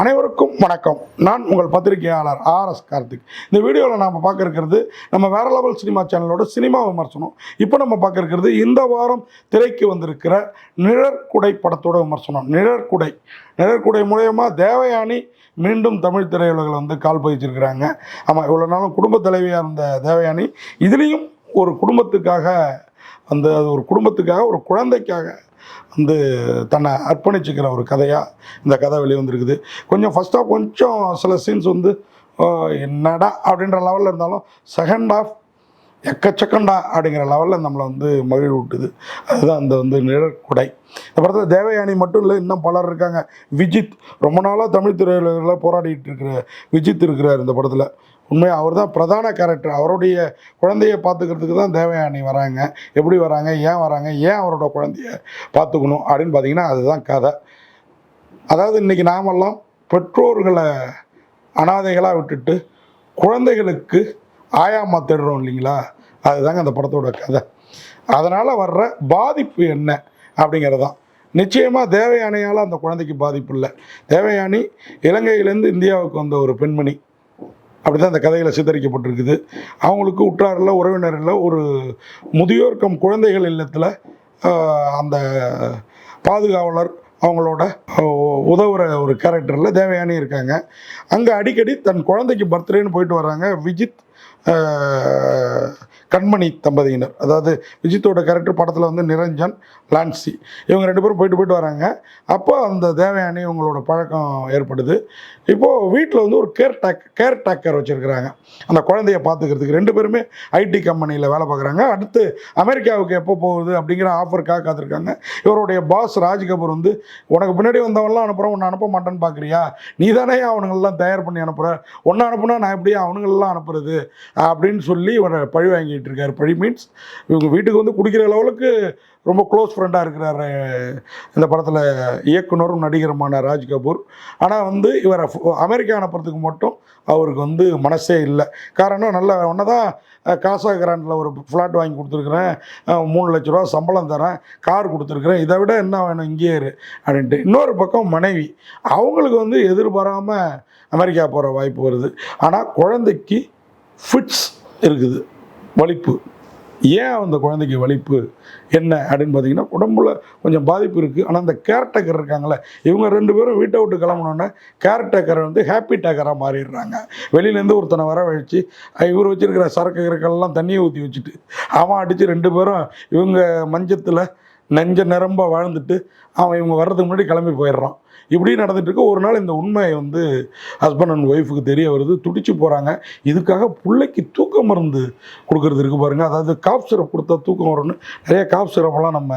அனைவருக்கும் வணக்கம். நான் உங்கள் பத்திரிகையாளர் ஆர் எஸ் கார்த்திக். இந்த வீடியோவில் நாம் பார்க்க இருக்கிறது நம்ம வேற லெவல் சினிமா சேனலோட சினிமா விமர்சனம். இப்போ நம்ம பார்க்க இருக்கிறது இந்த வாரம் திரைக்கு வந்திருக்கிற நிழற்குடை படத்தோட விமர்சனம். நிழற்குடை நிழற்குடை மூலயமா தேவயானி மீண்டும் தமிழ் திரையுலகில் வந்து கால் பதிச்சிருக்கிறாங்க. ஆமாம் இவ்வளோ நாளும் குடும்ப தலைவியாக இருந்த தேவயானி இதுலேயும் ஒரு குடும்பத்துக்காக அந்த அது ஒரு குடும்பத்துக்காக ஒரு குழந்தைக்காக வந்து தன்னை அர்ப்பணிச்சுக்கிற ஒரு கதையாக இந்த கதை வெளிவந்திருக்குது. கொஞ்சம் ஃபஸ்ட்டாக கொஞ்சம் சில சீன்ஸ் வந்து என்னடா? அப்படின்ற லெவலில் இருந்தாலும் செகண்ட் ஆஃப் எக்கச்சக்கண்டா அப்படிங்கிற லெவலில் நம்மளை வந்து மகிழ் விட்டுது அதுதான் அந்த வந்து நிழற்குடை. இந்த படத்தில் தேவயானி மட்டும் இல்லை இன்னும் பலர் இருக்காங்க. விஜித் ரொம்ப நாளாக தமிழ் திரையுலகில் போராடிட்டு இருக்கிற விஜித் இருக்கிறார் இந்த படத்தில். உண்மையாக அவர் தான் பிரதான கேரக்டர் அவருடைய குழந்தைய பார்த்துக்கிறதுக்கு தான் தேவயானி வராங்க. எப்படி வராங்க? ஏன் வராங்க? ஏன் அவரோட குழந்தைய பார்த்துக்கணும்? அப்படின்னு பார்த்தீங்கன்னா அதுதான் கதை. அதாவது இன்றைக்கி நாமெல்லாம் பெற்றோர்களை அனாதைகளாக விட்டுட்டு குழந்தைகளுக்கு ஆயாமா தேடுறோம் இல்லைங்களா? அதுதாங்க அந்த படத்தோட கதை. அதனால் வர்ற பாதிப்பு என்ன அப்படிங்கிறது தான் நிச்சயமாக தேவயானையால் அந்த குழந்தைக்கு பாதிப்பு இல்லை. தேவயானி இலங்கையிலேருந்து இந்தியாவுக்கு வந்த ஒரு பெண்மணி. அப்படி தான் அந்த கதையில் சித்தரிக்கப்பட்டிருக்குது. அவங்களுக்கு உற்றாரில் உறவினரில் ஒரு முதியோர்க்கம் குழந்தைகள் இல்லத்தில் அந்த பாதுகாவலர் அவங்களோட உதவுற ஒரு கேரக்டரில் தேவயானி இருக்காங்க. அங்கே அடிக்கடி தன் குழந்தைக்கு பர்த்டேன்னு போயிட்டு வர்றாங்க. விஜித் கண்மணி தம்பதியினர். அதாவது விஜித்தோட கேரக்டர் படத்தில் வந்து நிரஞ்சன் லான்சி. இவங்க ரெண்டு பேரும் போயிட்டு போயிட்டு வராங்க. அப்போ அந்த தேவயானி இவங்களோட பழக்கம் ஏற்படுது. இப்போது வீட்டில் வந்து ஒரு கேர் டேக் கேர் டேக்கர் வச்சுருக்கிறாங்க. அந்த குழந்தைய பார்த்துக்கிறதுக்கு. ரெண்டு பேருமே ஐடி கம்பெனியில் வேலை பார்க்குறாங்க. அடுத்து அமெரிக்காவுக்கு எப்போ போகுது அப்படிங்கிற ஆஃபருக்காக காத்திருக்காங்க. இவருடைய பாஸ் ராஜ் கபூர் வந்து உனக்கு பின்னாடி வந்தவன்லாம் அனுப்புகிறேன் உன்னை அனுப்ப மாட்டேன்னு பார்க்குறியா நீ தானே அவனுங்களெலாம் தயார் பண்ணி அனுப்புகிற ஒன்றை அனுப்புனா நான் எப்படியா அவனுங்களெலாம் அனுப்புறது? அப்படின்னு சொல்லி இவனை பழி வாங்கிட்டு இருக்காரு. பழி மீன்ஸ் இவங்க வீட்டுக்கு வந்து குடிக்கிற லெவலுக்கு ரொம்ப க்ளோஸ் ஃப்ரெண்டாக இருக்கிறார் இந்த படத்தில் இயக்குனரும் நடிகருமான ராஜ் கபூர். ஆனால் வந்து இவரை ஃபு- அமெரிக்கா அனுப்புறதுக்கு மட்டும் அவருக்கு வந்து மனசே இல்லை. காரணம் நல்ல ஒன்று தான் காசா கிராண்டில் ஒரு ஃப்ளாட் வாங்கி கொடுத்துருக்குறேன் மூணு லட்ச ரூபா சம்பளம் தரேன் கார் கொடுத்துருக்குறேன் இதை விட என்ன வேணும் இங்கேயே இரு அப்படின்ட்டு. இன்னொரு பக்கம் மனைவி அவங்களுக்கு வந்து எதிர்பாராமல் அமெரிக்கா போகிற வாய்ப்பு வருது. ஆனால் குழந்தைக்கு ஃபிட்ஸ் இருக்குது வலிப்பு. ஏன் அந்த குழந்தைக்கு வலிப்பு என்ன அப்படின்னு பார்த்தீங்கன்னா உடம்புல கொஞ்சம் பாதிப்பு இருக்குது ஆனால் அந்த கேர்டேக்கர் இருக்காங்களே இவங்க ரெண்டு பேரும் வீட்டை விட்டு கிளம்புனோன்னே கேர்டேக்கர் வந்து ஹாப்பி டேக்கராக மாறிடுறாங்க. வெளியிலேருந்து ஒருத்தனை வரவழைச்சு அஹ் இவர் வச்சுருக்கிற சரக்கு கிரக்கெல்லாம் தண்ணியை ஊற்றி வச்சுட்டு அவன் அடித்து ரெண்டு பேரும் இவங்க மஞ்சத்தில் நெஞ்ச நிரம்ப வாழ்ந்துட்டு அவன் இவங்க வர்றதுக்கு முன்னாடி கிளம்பி போயிடுறான். இப்படி நடந்துட்டு இருக்கு ஒரு நாள் இந்த உண்மை வந்து ஹஸ்பண்ட் அண்ட் ஒய்ஃபுக்கு தெரிய வருது. துடிச்சு போகிறாங்க இதுக்காக பிள்ளைக்கு தூக்க மருந்து கொடுக்கறது இருக்குது பாருங்கள் அதாவது காப் சிரப் கொடுத்தா தூக்கம் வரும்னு நிறைய காப் சிரப்பெல்லாம் நம்ம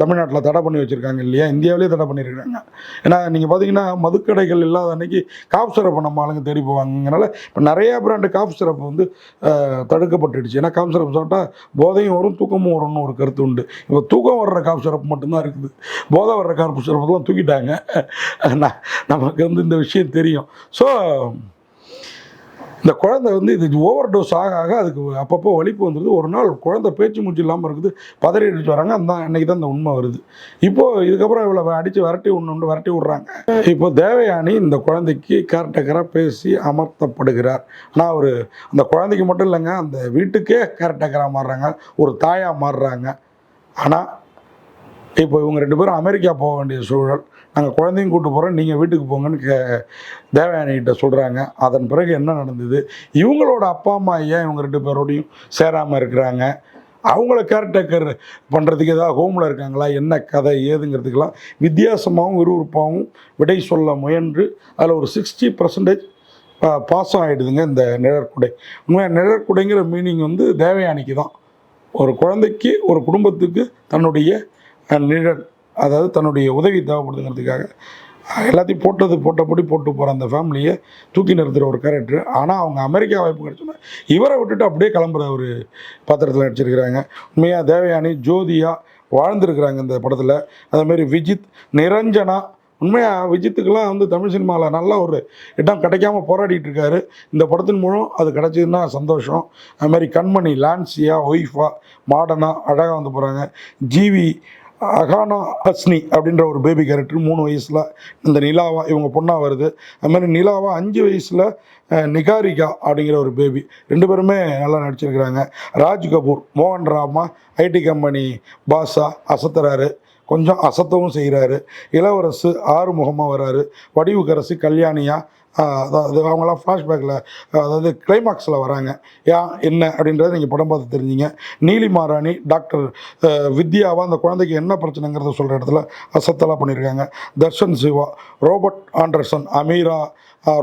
தமிழ்நாட்டில் தடை பண்ணி வச்சுருக்காங்க இல்லையா? இந்தியாவிலே தடை பண்ணியிருக்காங்க. ஏன்னா நீங்கள் பார்த்தீங்கன்னா மதுக்கடைகள் இல்லாத அன்னைக்கு காப் சிரப்பை நம்ம ஆளுங்க தேடி போவாங்கனால இப்போ நிறைய பிராண்டு காப் சிரப் வந்து தடுக்கப்பட்டுடுச்சு. ஏன்னா காப் சிரப் சாப்பிட்டா போதையும் வரும் தூக்கமும் வரும்னு ஒரு கருத்து உண்டு. இப்போ தூக்கம் வர்ற காப் சிரப் மட்டும்தான் இருக்குது. போதை வர்ற காப் சிரப்பெல்லாம் தூக்கிட்டாங்க. நமக்கு வந்து இந்த விஷயம் தெரியும். ஸோ இந்த குழந்தை வந்து இது ஓவர் டோஸ் ஆக ஆக அதுக்கு அப்பப்போ வலிப்பு வந்துடுது ஒரு நாள் குழந்தை பேச்சு மூச்சு இல்லாமல் இருக்குது. பதறி அடிச்சு வராங்க. அந்த அன்னைக்கு தான் இந்த உண்மை வருது. இப்போது இதுக்கப்புறம் இவ்வளோ அடித்து விரட்டி ஒன்று விரட்டி விட்றாங்க. இப்போ தேவயானி இந்த குழந்தைக்கு கேர்டேக்கராக பேசி அமர்த்தப்படுகிறார். ஆனால் அவர் அந்த குழந்தைக்கு மட்டும் இல்லைங்க. அந்த வீட்டுக்கே கேர்டேக்கராக மாறுறாங்க. ஒரு தாயாக மாறுறாங்க. ஆனால் இப்போ இவங்க ரெண்டு பேரும் அமெரிக்கா போக வேண்டிய சூழல். நாங்கள் குழந்தையும் கூட்டு போகிறோம் நீங்கள் வீட்டுக்கு போங்கன்னு கே தேவயானிகிட்ட சொல்கிறாங்க அதன் பிறகு என்ன நடந்தது? இவங்களோட அப்பா அம்மா ஏன் இவங்க ரெண்டு பேரோடையும் சேராமல் இருக்கிறாங்க? அவங்கள கேர்டேக்கர் பண்ணுறதுக்கு ஏதாவது ஹோமில் இருக்காங்களா? என்ன கதை? ஏதுங்கிறதுக்கெல்லாம் வித்தியாசமாகவும் விறுவிறுப்பாகவும் விடை சொல்ல முயன்று. அதில் ஒரு சிக்ஸ்டி பர்சன்டேஜ் பாசம் ஆகிடுதுங்க இந்த நிழற்குடை உண்மையாக நிழற்குடைங்கிற மீனிங் வந்து தேவயானிக்கு தான். ஒரு குழந்தைக்கு ஒரு குடும்பத்துக்கு தன்னுடைய நிழல் அதாவது தன்னுடைய உதவி தேவைப்படுதுங்கிறதுக்காக எல்லாத்தையும் போட்டது போட்டபடி போட்டு போகிற அந்த ஃபேமிலியை தூக்கி நிறுத்துகிற ஒரு கேரக்டர் ஆனால் அவங்க அமெரிக்கா வாய்ப்பு கிடச்சோன்னா இவரை விட்டுட்டு அப்படியே கிளம்புற ஒரு பாத்திரத்தில் நடிச்சிருக்கிறாங்க. உண்மையாக தேவயானி ஜோதியா வாழ்ந்துருக்கிறாங்க இந்த படத்தில். அதேமாரி விஜித் நிரஞ்சனா உண்மையாக விஜித்துக்கெல்லாம் வந்து தமிழ் சினிமாவில் நல்ல ஒரு இடம் கிடைக்காம போராடிட்டு இருக்காரு. இந்த படத்தின் மூலம் அது கிடைச்சதுன்னா சந்தோஷம். அதுமாதிரி கண்மணி லான்சியா ஒய்ஃபா மாடனா அழகாக வந்து போகிறாங்க ஜிவி அகானா ஹஸ்னி அப்படின்ற ஒரு பேபி கேரக்டர் மூணு வயசில் இந்த நிலாவா இவங்க பொண்ணாக வருது. அது மாதிரி நிலாவா அஞ்சு வயசில் நிகாரிகா அப்படிங்கிற ஒரு பேபி ரெண்டு பேருமே நல்லா நடிச்சிருக்கிறாங்க. ராஜ் கபூர் மோகன் ராமா ஐடி கம்பெனி பாஷா அசத்துறாரு. கொஞ்சம் அசத்தவும் செய்கிறாரு இளவரசு ஆறுமுகமாக வராரு. வடிவுக்கரசு கல்யாணியா அதாவது அவங்களாம் ஃப்ளாஷ்பேக்கில் அதாவது கிளைமாக்ஸில் வராங்க. ஏன் என்ன அப்படின்றத நீங்கள் படம் பார்த்து தெரிஞ்சிங்க. நீலிமாராணி டாக்டர் வித்யாவாக அந்த குழந்தைக்கு என்ன பிரச்சனைங்கிறத சொல்கிற இடத்துல அசத்தலாக பண்ணியிருக்காங்க Darshan Siva Robert Anderson Ameera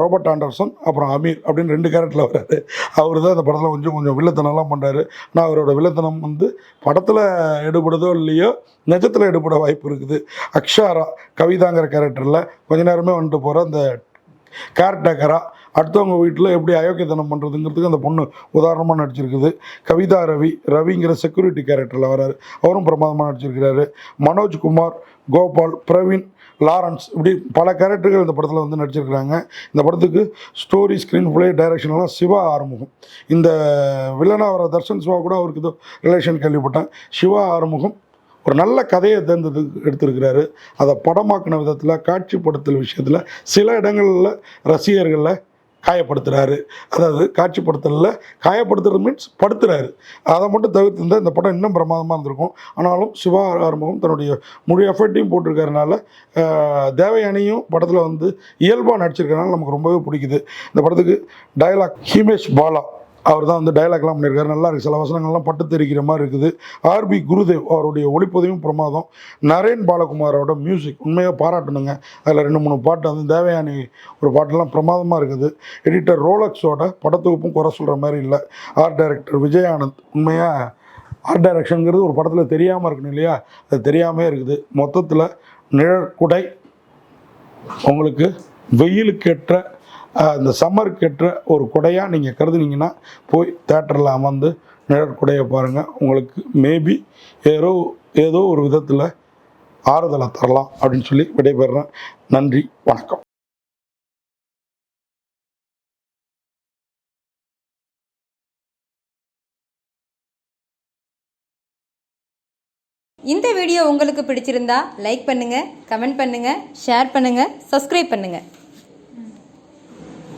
Robert Anderson அப்புறம் அமீர் அப்படின்னு ரெண்டு கேரக்டரில் வர்றாரு அவர் தான் அந்த படத்தில் கொஞ்சம் கொஞ்சம் வில்லத்தனம்லாம் பண்ணுறாரு நான் அவரோட வில்லத்தனம் வந்து படத்தில் எடுபடுதோ இல்லையோ நிஜத்தில் எடுபட வாய்ப்பு இருக்குது. அக்ஷாரா கவிதாங்கிற கேரக்டரில் கொஞ்ச நேரமே வந்துட்டு போகிற அந்த கேர்டேக்கரா அடுத்தவங்க வீட்டில் எப்படி அயோக்கியத்தனம் பண்ணுறதுங்கிறதுக்கு அந்த பொண்ணு உதாரணமாக நடிச்சிருக்குது. கவிதா ரவி ரவிங்கிற செக்யூரிட்டி கேரக்டரில் வராரு அவரும் பிரமாதமாக நடிச்சிருக்கிறாரு. மனோஜ்குமார் கோபால் பிரவீன் லாரன்ஸ் இப்படி பல கேரக்டர்கள் இந்த படத்தில் வந்து நடிச்சிருக்கிறாங்க. இந்த படத்துக்கு ஸ்டோரி ஸ்க்ரீன் பிளே டைரக்ஷன்லாம் சிவா ஆறுமுகம். இந்த வில்லனாக வர தர்ஷன் சிவா கூட அவருக்கு ரிலேஷன் கேள்விப்பட்டேன். சிவா ஆறுமுகம் ஒரு நல்ல கதையை தேர்ந்தெடு எடுத்திருக்கிறாரு. அதை படமாக்கின விதத்தில் காட்சிப்படுத்தல் விஷயத்தில் சில இடங்களில் ரசிகர்களில் காயப்படுத்துகிறாரு அதாவது காட்சிப்படுத்தலில் காயப்படுத்துறது மீன்ஸ் படுத்துகிறாரு அதை மட்டும் தவிர்த்து இருந்தால் இந்த படம் இன்னும் பிரமாதமாக இருந்திருக்கும். ஆனாலும் சிவா ஆறுமுகம் தன்னுடைய முழு எஃபர்ட்டையும் போட்டிருக்கறனால தேவயானியும் படத்தில் வந்து இயல்பாக நடிச்சிருக்கறனால நமக்கு ரொம்பவே பிடிக்குது. இந்த படத்துக்கு டயலாக் ஹிமேஷ் பாலா. அவர் தான் வந்து டயலாக்லாம் பண்ணியிருக்காரு. நல்லா இருக்குது சில வசனங்கள்லாம் பட்டு தெரிக்கிற மாதிரி இருக்குது. ஆர்பி குருதேவ் அவருடைய ஒளிப்பதிவும் பிரமாதம். நரேன் பாலகுமாரோட மியூசிக் உண்மையாக பாராட்டணுங்க. அதில் ரெண்டு மூணு பாட்டு வந்து தேவயானி ஒரு பாட்டெல்லாம் பிரமாதமாக இருக்குது. எடிட்டர் ரோலக்ஸோட படத்தொகுப்பும் குறை சொல்கிற மாதிரி இல்லை. ஆர்ட் டைரக்டர் விஜயானந்த் உண்மையாக ஆர்ட் டைரக்ஷனுங்கிறது ஒரு படத்தில் தெரியாமல் இருக்கணும் இல்லையா? அது தெரியாமே இருக்குது. மொத்தத்தில் நிழற்குடை. உங்களுக்கு வெயிலுக்கேற்ற அஹ், சம்மர் சம்மருக்கேற்ற ஒரு குடையாக நீங்கள் கருதுனீங்கன்னா போய் தேட்டரில் அமர்ந்து நிழற்குடையை பாருங்கள் உங்களுக்கு மேபி ஏதோ ஏதோ ஒரு விதத்தில் ஆறுதலை தரலாம் அப்படின்னு சொல்லி விடைபெறுறேன். நன்றி வணக்கம். இந்த வீடியோ உங்களுக்கு பிடிச்சிருந்தா லைக் பண்ணுங்கள் கமெண்ட் பண்ணுங்கள் ஷேர் பண்ணுங்கள் சப்ஸ்கிரைப் பண்ணுங்கள்